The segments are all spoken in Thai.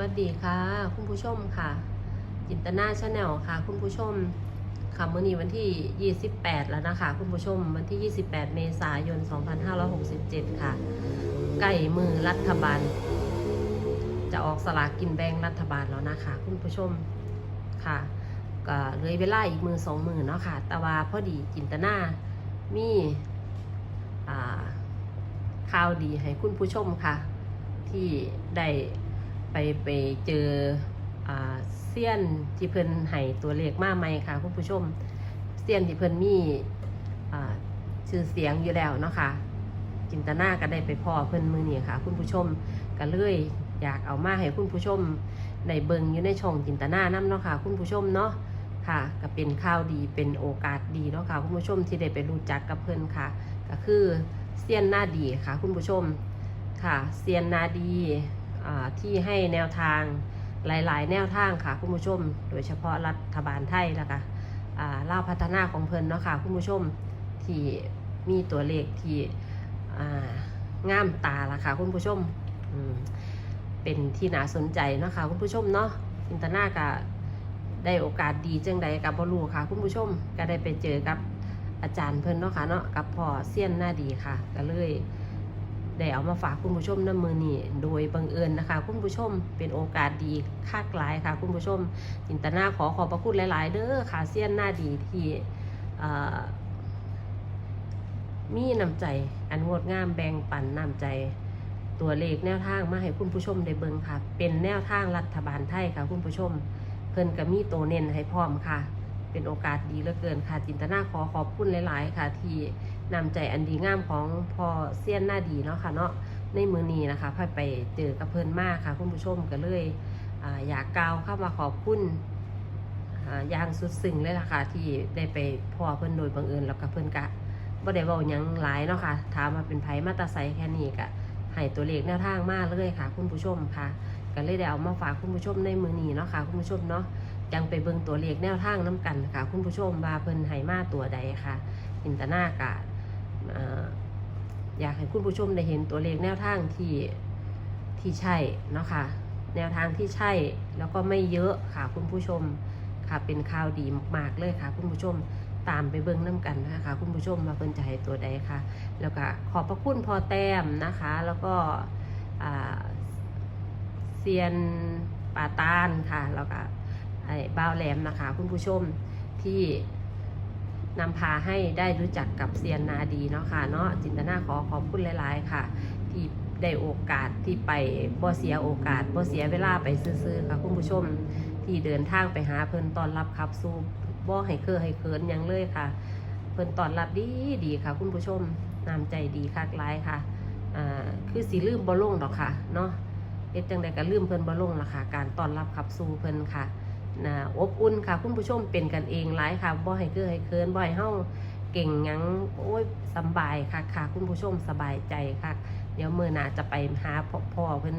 วัสดีค่ะ คุณผู้ชมค่ะจินตนาชาแนลค่ะ คุณผู้ชมค่ะมื่อนี้วันที่ 28 แล้วนะคะ คุณผู้ชมวันที่ 28 เมษายน 2567 ค่ะใกล้มือรัฐบาล จะออกสลากกินแบ่งรัฐบาลแล้วนะคะ คุณผู้ชมค่ะก็เลยเวลาอีกมือสองมือเนาะค่ะ แต่ว่าพอดีจินตนามีข่าวดีให้คุณผู้ชมค่ะ ที่ได้ ไปไปเจออเซียนที่เพิ่นให้ตัวเลขมาใหมค่ะคุณผู้ชมเซียนที่เพิ่นมีชื่อเสียงอยู่แล้วเนาะค่ะจินตนาก็ได้ไปพ่อเพิ่นมือนี่ค่ะ คุณผู้ชมก็เลยอยากเอามาให้คุณผู้ชมในเบิงอยู่ในช่องจินตนานํเนาะค่ะ คุณผู้ชมเนาะค่ะก็เป็นข่าวดีเป็นโอกาสดีเนาะค่ะคุณผู้ชมที่ได้ไปรู้จักกับเพิ่นค่ะ ก็คือเซียนหน้าดีค่ะ คุณผู้ชมค่ะเซียนนาดี ที่ให้แนวทางหลาย ๆ แนวทางค่ะคุณผู้ชม โดยเฉพาะรัฐบาลไทยแล้วก็อ่าเล่าพัฒนาของเพิ่นเนาะค่ะคุณผู้ชมที่มีตัวเลขที่อ่างามตาละค่ะคุณผู้ชมมเป็นที่น่าสนใจเนาะค่ะคุณผู้ชมเนาะจินตนาก็ได้โอกาสดีจังใดกับบรูค่ะ คุณผู้ชมก็ได้ไปเจอกับอาจารย์เพิ่นเนาะค่ะเนาะกับพ่อเซียนหน้าดีค่ะ ก็เลย ได้เอามาฝากคุณผู้ชมน้ำมือนี่โดยบังเอิญนะคะ คุณผู้ชมเป็นโอกาสดีค่ากหลายค่ะ คุณผู้ชมจินตนาขอขอบพระคุณหลาย ๆ เด้อค่ะเซียนหน้าดีที่มีน้ำใจอันงดงามแบ่งปันน้ำใจตัวเลขแนวทางมาให้คุณผู้ชมได้เบิ่งค่ะ เป็นแนวทางรัฐบาลไทยค่ะ คุณผู้ชม เพิ่นก็มีตัวเน้นให้พร้อมค่ะ เป็นโอกาสดีเหลือเกินค่ะ จินตนาขอขอบคุณหลาย ๆ ค่ะที่ นำใจอันดีงามของพอเซียนหน้าดีเนาะค่ะเนาะในมือนี้นะคะพาไปเจอกับเพิ่นมากค่ะ คุณผู้ชมก็เลยออยากกล่าวเข้ามาขอบคุณอ่าอย่างสุดซึ้งเลยล่ะค่ะที่ได้ไปพ่อเพิ่นโดยบังเอิญแล้วก็เพิ่นกะบ่ได้เว้าหยังหลายเนาะค่ะถามมาเป็นไผมาตาไซแค่นี้ก็ให้ตัวเลขแนวทางมากเลยค่ะ คุณผู้ชมค่ะ ก็เลยได้เอามาฝากคุณผู้ชมในมือนี้เนาะค่ะ คุณผู้ชมเนาะยังไปเบิ่งตัวเลขแนวทางน้กันค่ะ คุณผู้ชมว่าเพิ่นให้มาตัวใดค่ะจินตนากะ อยากให้คุณผู้ชมได้เห็นตัวเลขแนวทางที่ที่ใช่เนาะค่ะแนวทางที่ใช่แล้วก็ไม่เยอะค่ะคุณผู้ชมค่ะเป็นข่าวดีมากๆเลยค่ะ คุณผู้ชมตามไปเบิ่งน้กันนะคะคุณผู้ชมมาเพิ่นจะให้ตัวใดค่ะ แล้วก็ขอบพระคุณพอแต้มนะคะ แล้วก็เซียนป่าตานค่ะ แล้วก็ไอ้บ้าวแหลมนะคะ คุณผู้ชมที่ นำพาให้ได้รู้จักกับเซียนนาดีเนาะค่ะเนาะจินตนาขอขอบคุณหลาย ๆ ค่ะ ที่ได้โอกาสที่ไปบ่เสียโอกาสบ่เสียเวลาไปซื้อๆค่ะคุณผู้ชมที่เดินทางไปหาเพิ่นตอนรับครับสู้บ่ให้เคอให้เคินยังเลยค่ะ เพิ่นตอนรับดีดีค่ะ คุณผู้ชมน้ำใจดีคักหลายค่ะอ่าคือสีลืมบ่ลงดอกค่ะเนาะเฮ็ดจังใดก็ลืมเพิ่นบ่ลงล่ะค่ะ การตอนรับขับสู่เพิ่นค่ะ นะอบอุ่นค่ะ คุณผู้ชมเป็นกันเองหลายค่ะบ่ให้เกือให้เคินบ่ให้เฮาเก่งยังโอ้ยสบายค่ะค่ะ คุณผู้ชมสบายใจค่ะ เดี๋ยวมือหนาจะไปหาพ่อพ่อเพิ่น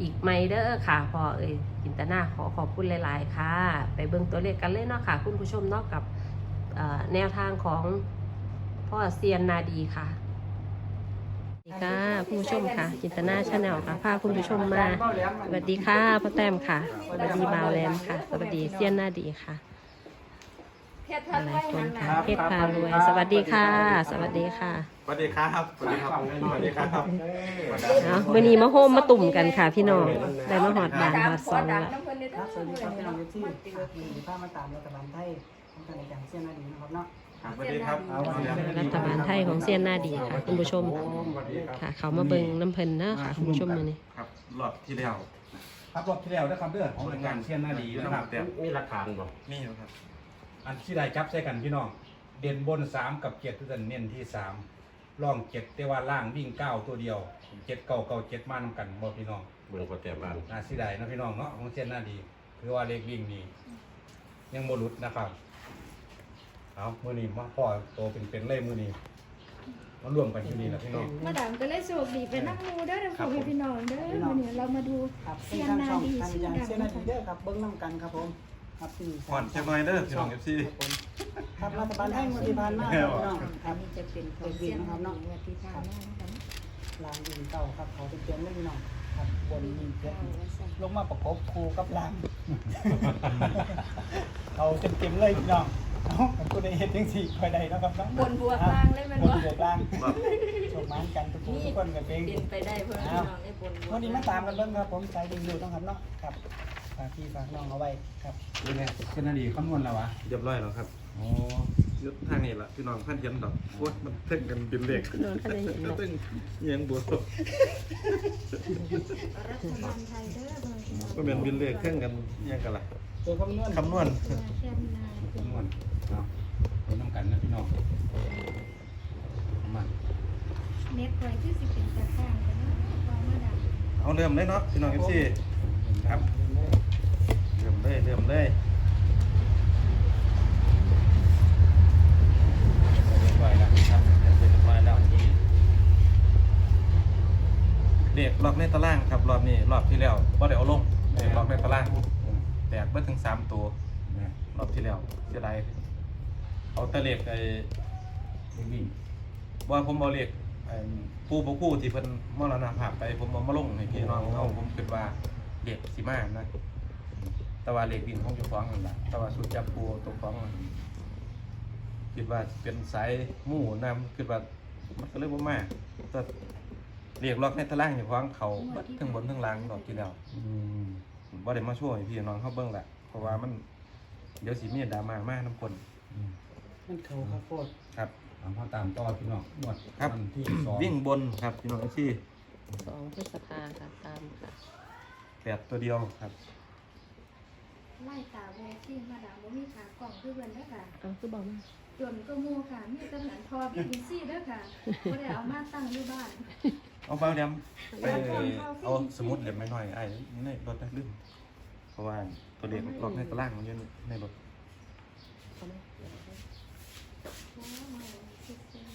อีกไหมเด้อค่ะพ่อเอ้ยจินตนาขอขอบคุณหลาย ๆ ค่ะ ไปเบิ่งตัวเลขกันเลยเนาะค่ะ คุณผู้ชมเนาะกับแนวทางของพ่อเซียนนาดีค่ะ ค่ะคุณผู้ชมค่ะจินตนาชาแนลค่ะพาคุณผู้ชมมาสวัสดีค่ะพ่อแต้มค่ะสวัสดีบาวแลมค่ะสวัสดีเซียนหน้าดีค่ะเพชรหทัดลาไว้ยคนหันหค่ะน้าเพชรพารวย สวัสดีค่ะ สวัสดีค่ะสวัสดีครับสวัสดีครับสวัสดีครับเอามื่อนี้มาโฮมมาตุ่มกันค่ะพี่น้องได้มาหอดบานหอดซองดัละน้ำเพิ่นได้ครัทั้บงสวัสดีครับพี่น้องเพิ่ที่นมีภาพมาตามรัฐบาลไทยของการในการเสี้ยนนาดีนะครับเนาะ สวัสดีครับรัฐบาลไทยของเซียนหน้าดีค่ะคุณผู้ชมสวัสดีครับค่ะ เขามาเบิ่งน้ำเพลินนะค่ะคุณผู้ชมมือนี้ครับหลอดที่แล้วครับรอบที่แล้วนะครับเด้อของรายการเชียนหน้าดีนะครับแต่มีหลักฐานบ่มีอยู่ครับ อันที่ได้จับใส่กันพี่น้อง เด่นบนสามกับเจ็ดทุกท่านเน้นที่สามล่องเจ็ดแต่ว่าล่างวิ่งเก้าตัวเดียวเจ็ดเก้าเก้าเจ็ดมานำกันบ่พี่น้องเบิ่งก็แต่บ้านน่าสิได้นะพี่น้องเนาะของเชียนหน้าดี คือว่าเลขวิ่งนี่ยังบ่หลุดนะครับ เอามือนี้มาพ่อโตเป็นเป็นๆเลยมือนี้มารวมกันที่นี่แหละพี่น้อง มาดามก็เลยโชคดีไปนั่งมูเด้อเด้อพ่อพี่น้องเด้อวันนี้เรามาดูครับเซีเป็นยนทางนาช่องดีทางชื่อการดังเสี้ยนนาดีเด้อครับเบิ้งน้ำกันครับผมครับสี่ก่อนจะน้อยเด้อพี่น้องเอฟซีครับผมครับรัฐบาลไทยงวดที่ผ่านมาครับพี่น้องคอัรันบนี้จะเป็นของเซียนนาดีงวดที่ผ่านมานะคะลางดินเก่าครับเขาเป็นเตียนเลยพี่น้องครับบนนี่เจ็ดลงมาประกบคู่กับล่างเอาเต็มๆเลยพี่น้อง เอาผมก็ได้เห็นจังสี่คอยใดเนาะครับเนาะบนบวกล่างเลยแมันบนบ่บวกล่างโชคมันกันทุกคนทุกคนกับเพลง เป็นไปได้เพื่อนพี่น้องในบนบวกวันนี้มาตามกันเบิ่งครับ ผมสายดึงดูต้องครับเนาะครับฝากพี่ฝากน้องเอาไว้ครับเป็นไงเส้นนาดีคำนวณแล้ววะเรียบร้อยแล้วครับโอ้ยุดทางนี้ละพี่น้องท่านเห็นดอกโอ้ยมันเท่งกันเป็นเลขโดนท่านได้เห็นแล้แล้ววตึ้งเอียงบัวรัฐบาลไทยเด้อเพื่อนพี่น้อง ก็เป็นเป็นเลขเท่งกันเอียงกันละ ตัวคำนวณคำนวณแค่นาคำนวณเอาเป็นน้ำกันนะพี่น้องมาเน็ตไว้ที่สิเป็นตะข้างกันนะความมาดังเอาเริ่มเลยเนาะพี่น้องเอฟซีครับเริ่มเลยเริ่มเลยเรียบร้อยแล้วครับเรียบร้อยแล้วนี่เลขรอบในตารางครับรอบนี้รอบที่แล้วก็ได้เอาลงเลขรอบในตาราง แตกเบิดถึงสามตัวเนี่ยรอบที่แล้วเสียดายเอาแตะเลขไอ้เด็กวิ่งว่าผมเอาเลขไอ้ผู้บ่คู่ที่เพิ่นมรณภาพไปผมเอามาลงให้พี่น้องเอาผมคิดว่าเลขสิมานะแต่ว่าเลขวิ่งของเจ้าของนั่นล่ะแต่ว่าสุดจับปูตัวของนั่นคิดว่าเป็นสายหมู่นำคิดว่ามันก็เลยบ่มาแต่เลขล็อกในตารางเจ้าของเขาเบิดทั้งบนทั้งล่างดอกที่แล้วอืม บ่ได้มาช่วยพี่น้องเฮาเบิ่งแหละเพราะว่ามันเดี๋ยวสิมีดราม่ามานํคนอืมมันเขาข้าวโพดครับเอาพ่อตามต่อพี่น้องนวดครับวันที่สองวิ่งบนครับพี่น้องที่สองพฤษภาค่ะตามค่ะแปดตัวเดียวครับ ไล่ตาแวที่มาดังบ่มีขากล่องคือเพื่อนเด้อค่ะเอาคือบอกมาจนก็มูค่ะมีแตำหนังทอบีบีซี่เด้อค่ะบ่ได้เอามาตั้งอยู่บ้าน เอาเบาเดียมไปเอาสมุดเล่มน้อยๆไอ้ในรถได้ลืมเพราะว่าตัวเด็กล็อกในตารางมันอยู่ในรถเอาไหมโอ้ยคิดเอง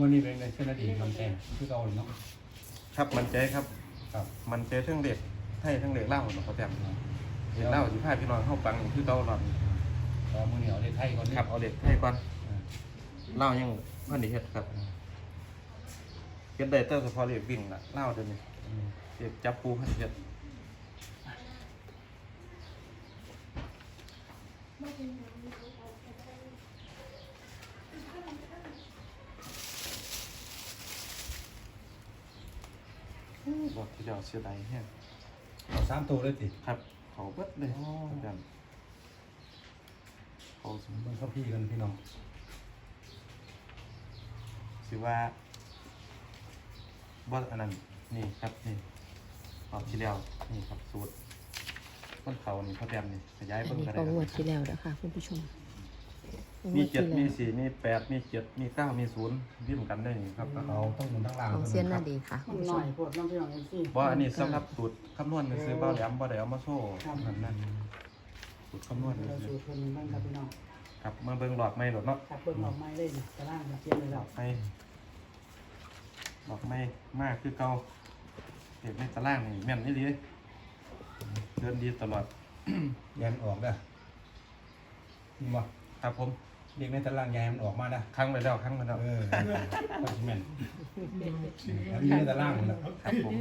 วันนี้เป็นไงเส้นนาดีลำแกงคือเราเนาะครับมันใจครับ ครับ มันใจทั้งเด็กไทยทั้งเด็กเล่าเนาะเขาแต้มเด็กเล่าสิพาพี่น้องเข้าฟังคือเก่าหลอดตอนมือเหนียวได้ไทยก่อนนี่ครับเอาเด็กไทยก่อนอ่าเล่ายังพันไดีเฮ็ดครับ เฮ็ดได้แต่เฉพาะเด็กวิ่งล่ะเล่าเดี๋ยวนี้อืมเด็กจับปูพันเฮ็ดบอกที่เราเสียดายแฮงเอาสามตัวเลยสิครับ เขาเบิดเลยอาจารย์เขาสมเบิ่งเข้าพี่กันพี่น้องสิว่า บ่อันนั้นนี่ครับนี่รอบที่แล้วนี่ครับสูตรต้นเขานี่เขาแดมนี่ขยายอัเพิ่นงนี้ก็ก็ได้งวดที่แล้วนะคะคุณผู้ชมงมีวดเจ็ดที่มีแล้วสี่มีแปดมีเจ็ดมีเก้ามีศูนย์วิ่งกันได้นี่ครับเขาต้องหมุนทั้งล่างของเซียนหน้าดีค่ะมันหน่อยโพดน้องพี่น้องเอ็นซี่บ่อันนี้สำหรับสูตรคำนวณซื้อเบ้าแหลมบ่ได้เอามาโซ่นั่นนั่นสูตรคำนวณเราซื้สูอตรคนหนึงบ้างครับพี่น้องครับมาเบิ่งหลอดไม่หลอดเนาะ ขับเบิ่งออกไม้เลยนี่ตารางเขียนเลยหลแล้อว ดไม่หลอดไม่มากคือเก่าเด็กในตารางนี่แม่นนี่ดีเดินดีตลอดแยมออกเด้อนี่บ่ครับผมเด็กในตารางแยมออกมาได้ครั้งไปแล้วครั้งไปแล้วเออคอนซิเมนต์อันนี้ในตารางหมดแล้วครับผม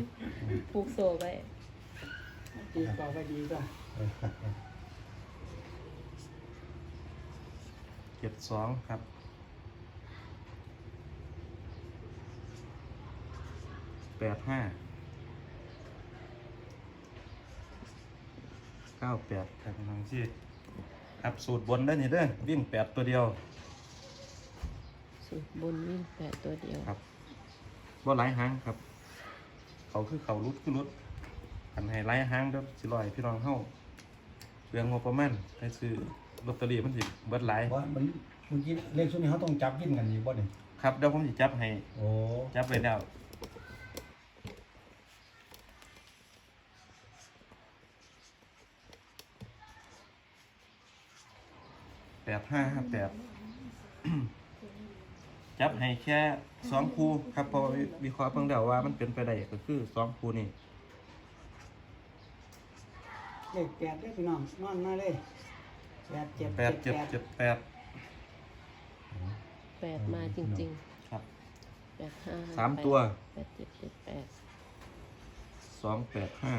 ผูกโซไว้ดีกว่าก็ดีกว่าเจ็ดสองครับ แปดห้าเก้าแปดครับน้องที่ครับสูตรบนได้นี่เด้อวิ่งแปดตัวเดียว สูตรบนวิ่งแปดตัวเดียวครับว่าหลายหางครับ เขาคือเขารุดคือรุดอันให้หลายหางเด้อสิลอยพี่น้องเฮาเรื่องงบประมาณให้ซื้อลอตเตอรี่มันสิเบิดหลายว่ามันเมื่อกี้เลขชุดนี้เขาต้องจับยินกันอยู่บ่เนี่ยครับเดี๋ยวผมสิจับให้ โอ้ จับไว้แล้ว ปดห้าห้าแปดจับให้แค่สองคู่ครับเพอวิเคราะห์เพิ่งเดาว่ามันเป็นไปได้ก็คือสองคู่นี่เลขแปดได้อพี่น้องนอนมาเลยแปดเจ็ดแปดเจ็ดเจ็ดแปดแปดมาจริงครับๆแปดห้าสามตัวแปดเจ็ดเจ็ดแปดสองแปดห้า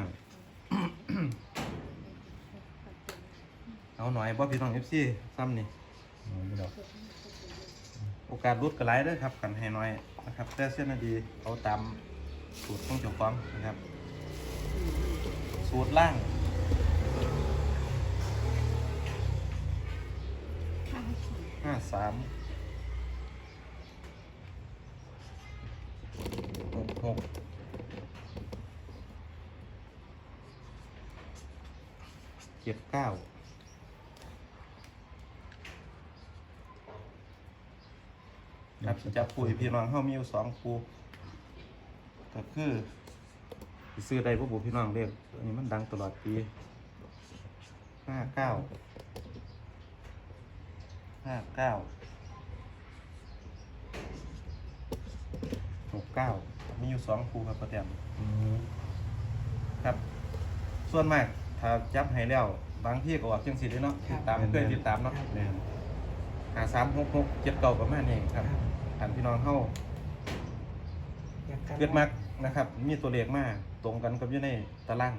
เอาหน่อยบ่พี่น้องเอฟซีซ้ำนี่อ๋อไม่ดอกโอกาสรุดก็หลายเด้อครับกันให้น้อยนะครับแต่เส้นนาดีเอาตามสูตรของเจ้าของนะครับ สูตรล่างห้าสามหกหกเจ็ดเก้า ครับสิจับปูให้พี่น้องเฮามีอยู่สองปูก็คือสิซื้อได้พวกปูพี่น้องเรียกอันนี้มันดังตลอดปีห้าเก้าห้าเก้าหกเก้ามีอยู่สองคูครับประเดียมอืมครับ ส่วนมากถ้าจับให้แล้ว บางที่ก็ออกจังสิได้เนาะติดตามเคยติดตามเนาะแม่นหาสามหกหกเจ็ดเก้าประมาณนี้ครับ ท่านพี่น้องเข้าอยากเกิดมากนะครับ มีตัวเลขมากตรงกันกับอยู่ในตาราง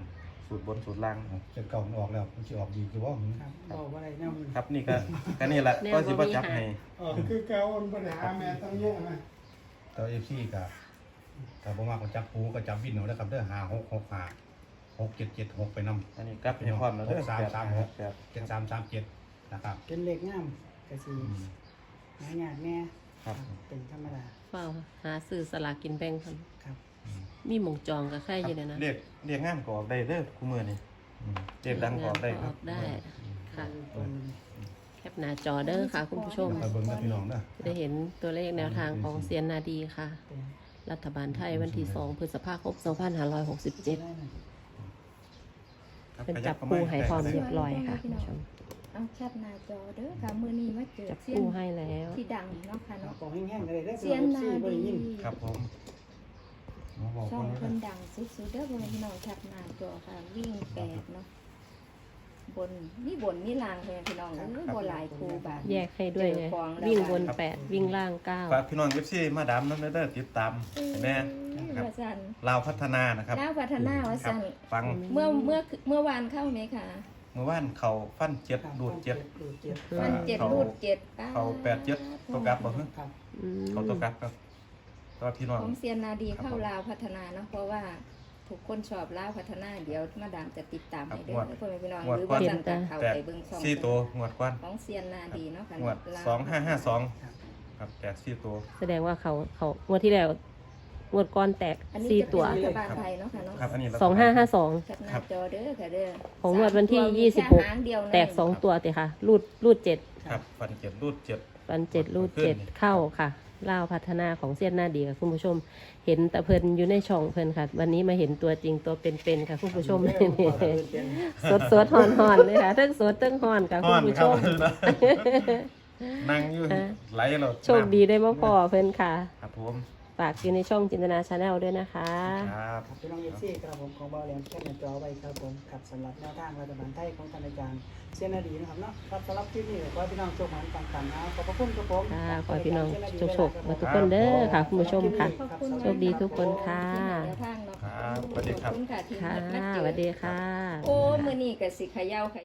สูตรบนสูตรล่างเจ็ดเก่ามันออกแล้วมันจะออกดีคือว่ามันครับบอกว่าอะไรเนี่ยมันครับนี่ก็ก็นี่แหละแนวก็สิบ่บ่มีจับหาให้อ๋อคือเกาอันปัญหาแม่ต้องเยอะนะตัวเอฟซีกับถ้าบ่มากก็จับปูก็จับวินเอาแล้วครับเด้อหาหกหกหาหกเจ็ดเจ็ดหกไปนำอันนี้กลับให้พร้อมแล้วเด้อหกสามสามหกแบบเจ็ดสามสามเจ็ดนะครับเป็นเหล็กงามกระสีอืมหายากแน่ ครับ เป็นธรรมดาเฝ้าหาซื้อสลากกินแบ่งครับ ครับ มีหมองจองกับใครอยู่เลยนะเรียกเรียกงานก็ออกได้เด้อคู่มือนี่อืมเรียกดังก็ออกได้คอรัอบ กได้ค่ะตรงแคปหน้าจอเด้อค่ะ คุณผู้ชม ไปเบิ่งนะพี่น้องนะ จะได้เห็นตัวเลขแนวทางของเซียนนาดีค่ะเป็นรัฐบาลไทยวันที่ 2 พฤษภาคม 2567ได้หน่อยเป็นจับปูให้พร้อมเรียบร้อยค่ะคุณผู้ชมเอา แคปหน้าจอเด้อค่ะมื้อนี้มาเจอจับเซียปูนให้แล้ว ที่ดังเนาะค่ะเนาะ บอกแห้งๆเลยได้เซียนนาบริดียินครับผมเอาบอกช่คองนนี้เพิ่นะนดังสุดๆเด้อพ่อแม่พี่น้องแคปหน้าจอค่ะ วิ่งแปดเนาะบนนี่บนนี่ล่างพ่อแม่พี่น้องเอ้ยบ่หลายครูบาท แยกให้ด้วยไงวิ่งบน8วิ่งล่างฝากพี่น้องเอฟซีมาดามน้ำเด้อติดตามให้แม่ครับว่าซั่นลาวพัฒนานะครับดาวพัฒนาว่าครับซั่นฟัง เมื่อเมื่อเมื่อวานเข้าไหมคะ เมื่อวานเขาฟันเจ็ดดูดเจ็ด ดูดเจ็ดมันอ่าเจ็ดเขารูดเจ็ดป้เขาแปดเจ็ดตัวกลับบ่ฮึ ครับอืมเขาตัวกลับครับก็พี่น้อง ของเซียนนาดีครับเข้าผมลาวพัฒนาเนาะเพราะว่าทุกคนชอบลาวพัฒนาเดี๋ยวมาดามจะติดตามครับให้เด้งวอดพ่อแม่พี่น้องงวด หรือก่อว่านจันทร์เขาแปดไปเบิ่งช่องสี่ตัวงวดก้อนของเซียนนาดีเนาะค่ะงวดลาวสองห้าห้าสองครับแปดสี่ตัว แสดงว่าเขาเขางวดที่แล้ว งวดก้อนแตกอันนี้สี่จะเป็นตัวรัฐบาลไทยเนาะค่ะเนาะครับอันนี้สองห้าห้าสอง แคปหน้าจอเด้อค่ะเด้อของงวดวันที่สามตัวมียี่สิบหก แค่หางเดียวแตกสองตัวเตะค่ะ รูดรูดเจ็ดครับฟันเจ็ดรูดเจ็ด ฟันเจ็ดรูดเจ็ดขึ้น เข้าค่ะล่าวพัฒนาของเสี้ยนหน้าดีค่ะคุณผู้ชม เห็นแต่เพิ่นอยู่ในช่องเพิ่นค่ะ วันนี้มาเห็นตัวจริงตัวเป็นๆค่ะคุณผู้ชมสดสดๆหอนๆเลยค่ะทั้งสดทั้งหอนค่ะคุณผู้ชมนั่งอยู่อะ ไหลเราโชคดีได้มาพอเพิ่นค่ะ ครับผม ฝากอยู่ในช่องจินตนาชาแนลด้วยนะคะ ครับครับพี่น้องเอฟซีครับผมของบอลแหลมแค่หน้าจอไว้ครับผมกับสำหรับแนวทางรัฐบาลไทยของท่านอาจารย์เซียนนาดีนะครับเนาะครับสำหรับคลิปนี้ขอให้พี่น้องโชคดีต่างๆนะขอบพระคุณครับผมค่ะขอให้พี่น้องโชคๆมาทุกคนเด้อค่ะคุณผู้ชมค่ะ ขอบคุณโชคดีทุกคนค่ะที่ให้แนวทางเนาะครับสวัสดีครับ ขอบคุณค่ะที่ค่ะมาเจอสวัสดีค่ะ โอ้ มื้อนี้ก็สิเขย่าค่ะ